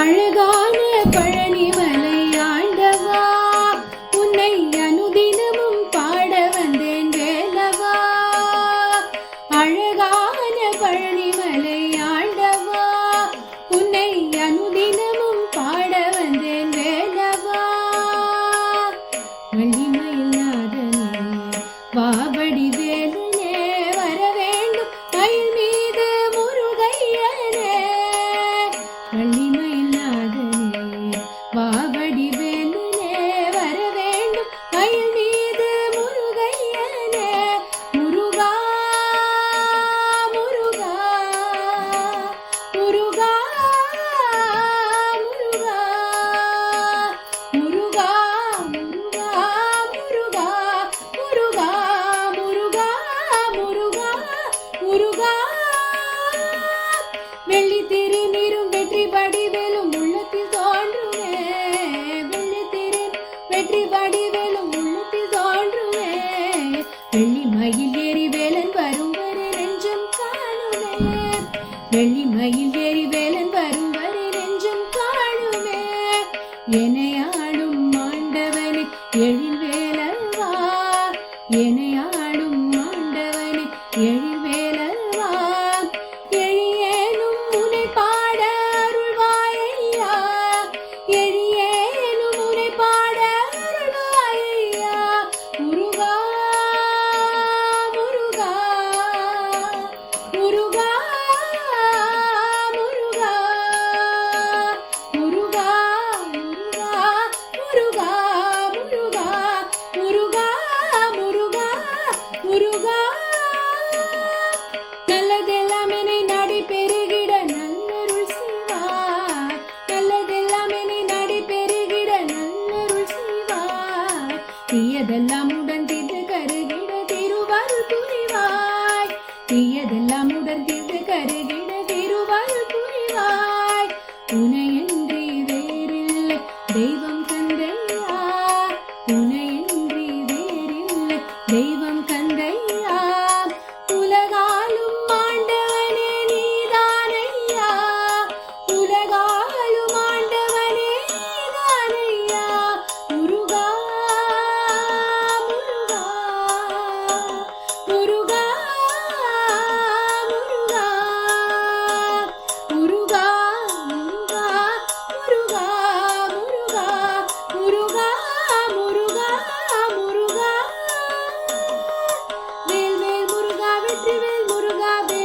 அழகான மயில் ஏறி வேலன் வரும் வரை நெஞ்சம் காணுமே. வெள்ளி மயில் ஏறி வேலன் வரும் வரை நெஞ்சம் காணுமே. எனையாடும் மாண்டவனே எழில் வேலவா எனையாடும் மா முருகா நல்லதெல்லாம் என்னை நாடி பெருகிட நல்லருள் செய்வாய் நல்லதெல்லாம் என்னை நாடி பெருகிட நல்லருள் செய்வாய் தீயதெல்லாம் உடன் திரு கருகிட திருவாரு புரிவாய் தீயதெல்லாம் உடன் திரு கருகிட திருவாரு புரிவாய் உனையின்றி வேறில்லை தெய்வம் தந்தையா உனையின்றி வேறில்லை தெய்வம்